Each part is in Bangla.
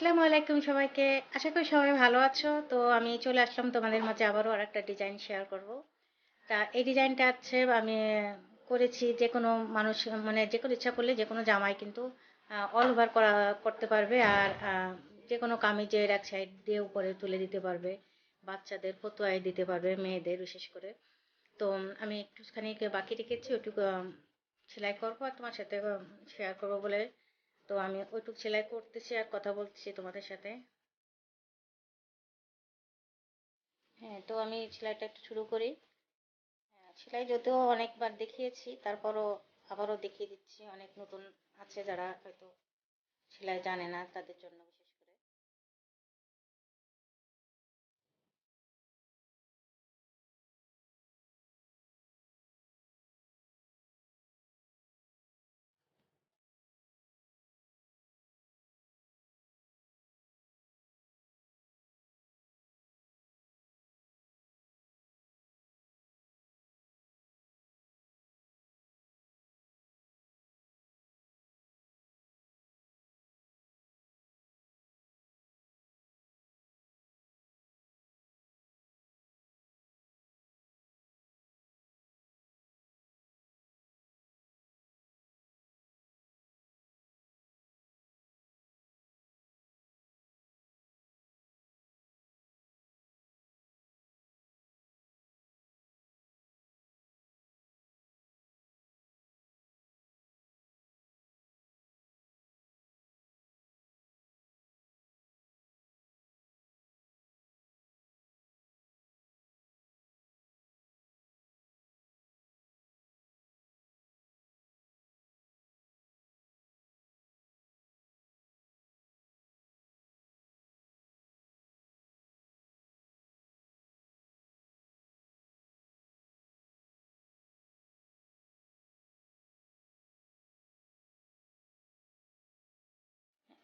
আসসালামু আলাইকুম সবাইকে। আশা করি সবাই ভালো আছো। তো আমি চলে আসলাম তোমাদের মাঝে আবারও আর একটা ডিজাইন শেয়ার করব। তা এই ডিজাইনটা হচ্ছে, আমি করেছি যে কোনো মানুষ মানে যে কোনো ইচ্ছা করলে যে কোনো জামাই কিন্তু অল ওভার করা, করতে পারবে আর যে কোনো কামিজের এক সাইড দিয়ে উপরে তুলে দিতে পারবে। বাচ্চাদের ফতুয়ায় দিতে পারবে, মেয়েদের বিশেষ করে। তো আমি একটুখানি বাকি রেখেছি, ওটুকু সেলাই করব আর তোমার সাথে শেয়ার করব বলে তো আমি ওইটুক সেলাই করতেছি আর কথা বলতেছি তোমাদের সাথে। হ্যাঁ তো আমি সেলাইটা একটু শুরু করি। হ্যাঁ, সেলাই যদিও অনেকবার দেখিয়েছি তারপরও আবারও দেখিয়ে দিচ্ছি। অনেক নতুন আছে যারা হয়তো সেলাই জানে না তাদের জন্য বিশেষ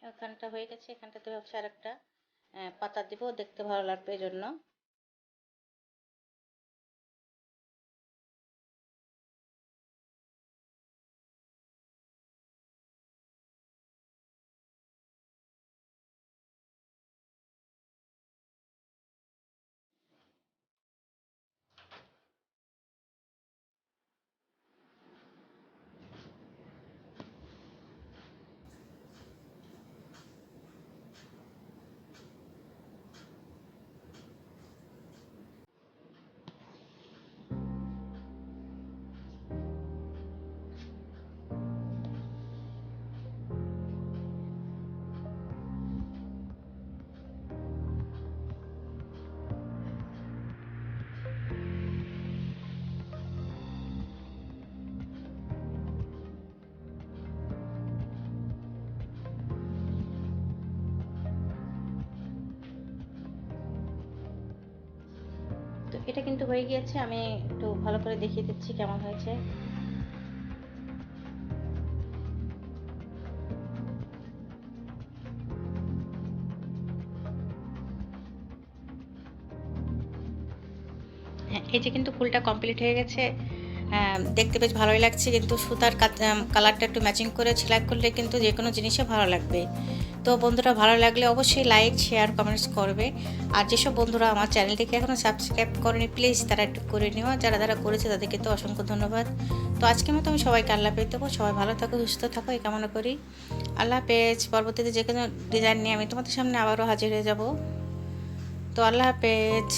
এখানটা হয়ে গেছে এখানটাতে হচ্ছে আর একটা পাতা দিব দেখতে ভালো লাগবে এই জন্য এটা কিন্তু হয়ে গিয়েছে আমি একটু ভালো করে দেখিয়ে দিচ্ছি কেমন হয়েছে। হ্যাঁ, এই যে কিন্তু ফুলটা কমপ্লিট হয়ে গেছে। দেখতে বেশ ভালোই লাগছে কিন্তু সুতার কালারটা একটু ম্যাচিং করে সেলাই করলে কিন্তু যে কোনো জিনিসে ভালো লাগবে। তো বন্ধুরা ভালো লাগলে অবশ্যই লাইক শেয়ার কমেন্টস করবে। আর যেসব বন্ধুরা আমার চ্যানেলটিকে এখনও সাবস্ক্রাইব করেনি প্লিজ তারা একটু করে নেওয়া যারা যারা করেছে তাদেরকে তো অসংখ্য ধন্যবাদ। তো আজকের মতো আমি সবাইকে আল্লাহ পেয়ে দেবো। সবাই ভালো থাকো, সুস্থ থাকো, এই কামনা করি। আল্লাহ পেজ পরবর্তীতে যে কোনো ডিজাইন নিয়ে আমি তোমাদের সামনে আবারও হাজির হয়ে যাব। তো আল্লাহ হাফেজ।